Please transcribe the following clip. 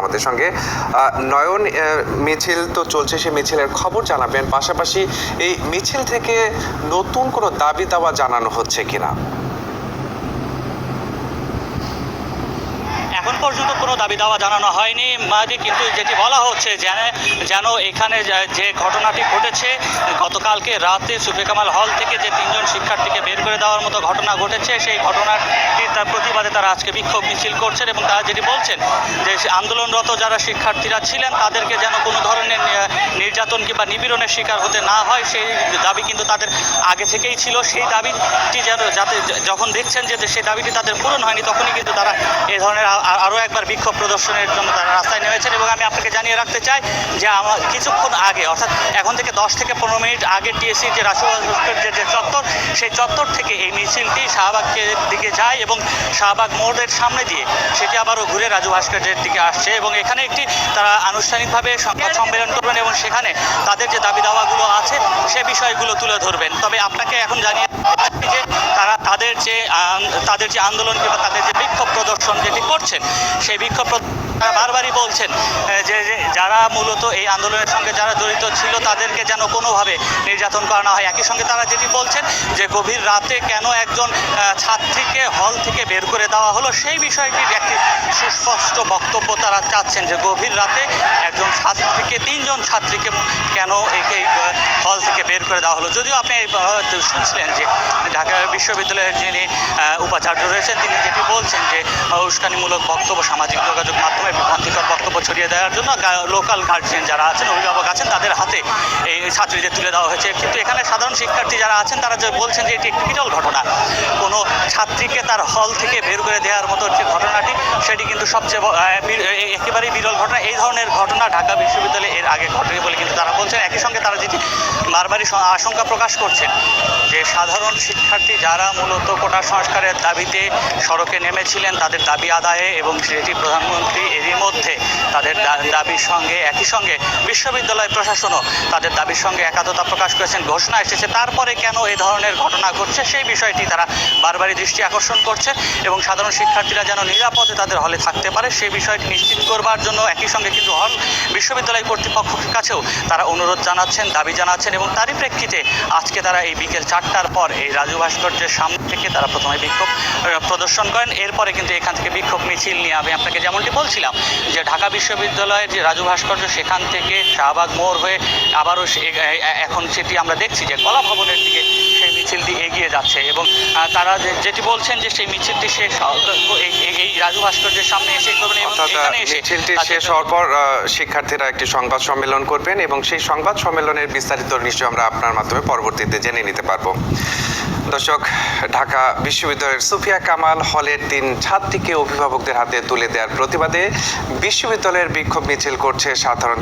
আমাদের সঙ্গে। নয়ন মিছিল তো চলছে সেই মিছিলের খবর জানাবেন। পাশাপাশি এই মিছিল থেকে নতুন কোনো দাবি দাওয়া জানানো হচ্ছে কিনা এখন পর্যন্ত কোনো দাবি দাওয়া জানানো হয়নি। মাদি কিন্তু যেটি বলা হচ্ছে, যেন যেন এখানে যে- ঘটনাটি ঘটেছে, গতকালকে রাতে সুফে কামাল হল থেকে যে তিনজন শিক্ষার্থীকে বের করে দেওয়ার মতো ঘটনা ঘটেছে, সেই ঘটনাটি তার প্রতিবাদে তারা আজকে বিক্ষোভ মিছিল করছেন এবং তারা যেটি বলছেন যে আন্দোলনরত যারা শিক্ষার্থীরা ছিলেন, তাদেরকে যেন কোনো ধরনের নির্যাতন কিংবা নিপীড়নের শিকার হতে না হয়, সেই দাবি কিন্তু তাদের আগে থেকেই ছিল। সেই দাবিটি যেন, যাতে, যখন দেখছেন যে সেই দাবিটি তাদের পূরণ হয়নি, তখনই কিন্তু তারা এই ধরনের আ- আ- আরও একবার বিক্ষোভ প্রদর্শনের জন্য তারা রাস্তায় নেমেছেন এবং আমি আপনাকে জানিয়ে রাখতে চাই যে আমার কিছুক্ষণ আগে, অর্থাৎ এখন থেকে দশ থেকে পনেরো মিনিট আগে টিএসসি যে রাষ্ট্রীয় যে যে চত্বর, সেই চত্বর থেকে এই মিছিলটি শাহবাগের দিকে যায় এবং শাহবাগ মোড়ের সামনে দিয়ে সেটি আবারও ঘুরে রাজু ভাস্কর্যের দিকে আসছে এবং এখানে একটি তারা আনুষ্ঠানিকভাবে সংবাদ সম্মেলন করবেন এবং সেখানে তাদের যে দাবি দাওয়াগুলো আছে, সে বিষয়গুলো তুলে ধরবেন। তবে আপনাকে এখন জানিয়ে যে তাদের যে যে আন্দোলন কিংবা তাদের যে বিক্ষোভ প্রদর্শন যেটি করছেন সেই বিক্ষোভ বারবারই বলছেন যে যে যারা মূলত এই আন্দোলনের সঙ্গে যারা জড়িত ছিল তাদেরকে যেন কোনোভাবে নির্যাতন করা না হয়। একই সঙ্গে তারা যেটি বলছেন যে গভীর রাতে কেন একজন ছাত্রীকে হল থেকে বের করে দেওয়া হলো সেই বিষয়টির একটি সুস্পষ্ট বক্তব্য তারা চাচ্ছেন যে গভীর রাতে একজন ছাত্রীকে তিনজন ছাত্রীকে কেন এই, হল থেকে বের করে দেওয়া হলো। যদিও আপনি শুনছিলেন যে ঢাকা বিশ্ববিদ্যালয়ের যিনি আহ, উপাচার্য রয়েছেন। তিনি যেটি বলছেন যে উস্কানিমূলক বক্তব্য সামাজিক যোগাযোগ মাধ্যমে বিভ্রান্তিকর বক্তব্য ছড়িয়ে দেওয়ার জন্য লোকাল গার্জিয়ান যারা আছেন অভিভাবক আছেন তাদের হাতে এই ছাত্রীদের তুলে দেওয়া হয়েছে। কিন্তু এখানে সাধারণ শিক্ষার্থী যারা আছেন তারা যে বলছেন যে এটি একটি বিরল ঘটনা। কোনো ছাত্রীকে তার হল থেকে বের করে দেওয়ার মতো যে ঘটনাটি সেটি কিন্তু সবচেয়ে একেবারেই বিরল ঘটনা। এই ধরনের ঘটনা ঢাকা বিশ্ববিদ্যালয়ে এর আগে ঘটেনি বলে কিন্তু তারা একই সঙ্গে তারা যেটি বারবারই আশঙ্কা প্রকাশ করছেন যে সাধারণ শিক্ষার্থী যারা মূলত কোটা সংস্কারের দাবিতে সড়কে নেমেছিলেন, তাদের দাবি আদায়ে এবং সেটি প্রধানমন্ত্রী এরই মধ্যে তাদের দাবির সঙ্গে, একই সঙ্গে বিশ্ববিদ্যালয় প্রশাসনও তাদের দাবির সঙ্গে একাত্মতা প্রকাশ করেছেন, ঘোষণা এসেছে। তারপরে কেন এই ধরনের ঘটনা ঘটছে সেই বিষয়টি তারা বারবারই দৃষ্টি আকর্ষণ করছে এবং সাধারণ শিক্ষার্থীরা যেন নিরাপদে তাদের হলে থাকতে পারে সেই বিষয়টি নিশ্চিত করবার জন্য একই সঙ্গে কিন্তু হল বিশ্ববিদ্যালয় কর্তৃপক্ষের কাছেও তারা অনুরোধ জানাচ্ছেন দাবি জানাচ্ছেন এবং তারই প্রেক্ষিতে আজকে তারা এই বিকেল চারটার পর এই রাজু ভাস্কর্যের সামনে থেকে তারা প্রথমে বিক্ষোভ প্রদর্শন করেন। এরপরে কিন্তু এখান থেকে বিক্ষোভ মিছিল নিয়ে আমি আপনাকে যেমনটি বলছিলাম যে ঢাকা বিশ্ববিদ্যালয়ের যে রাজু ভাস্কর্য সেখান থেকে শাহবাগ মোড় হয়ে আবারও এখন সেটি আমরা দেখছি যে কলা ভবনের দিকে সেই মিছিলটি এগিয়ে যাচ্ছে এবং তারা যেটি বলছেন যে সেই মিছিলটি শেষ এই- রাজু ভাস্কর্যের সামনে এসে করবেন এবং এখানে এসে মিছিলটি শেষ হওয়ার পর শিক্ষার্থীরা একটি সংবাদ সম্মেলন করবেন এবং সেই সংবাদ সম্মেলনের বিস্তারিত নিশ্চয় আমরা আপনার মাধ্যমে পরবর্তীতে জেনে নিতে পারব। দর্শক, ঢাকা বিশ্ববিদ্যালয়ের সুফিয়া কামাল হলের তিন ছাত্রীকে অভিভাবকদের হাতে তুলে দেওয়ার প্রতিবাদে বিশ্ববিদ্যালয়ের বিক্ষোভ মিছিল করছে সাধারণ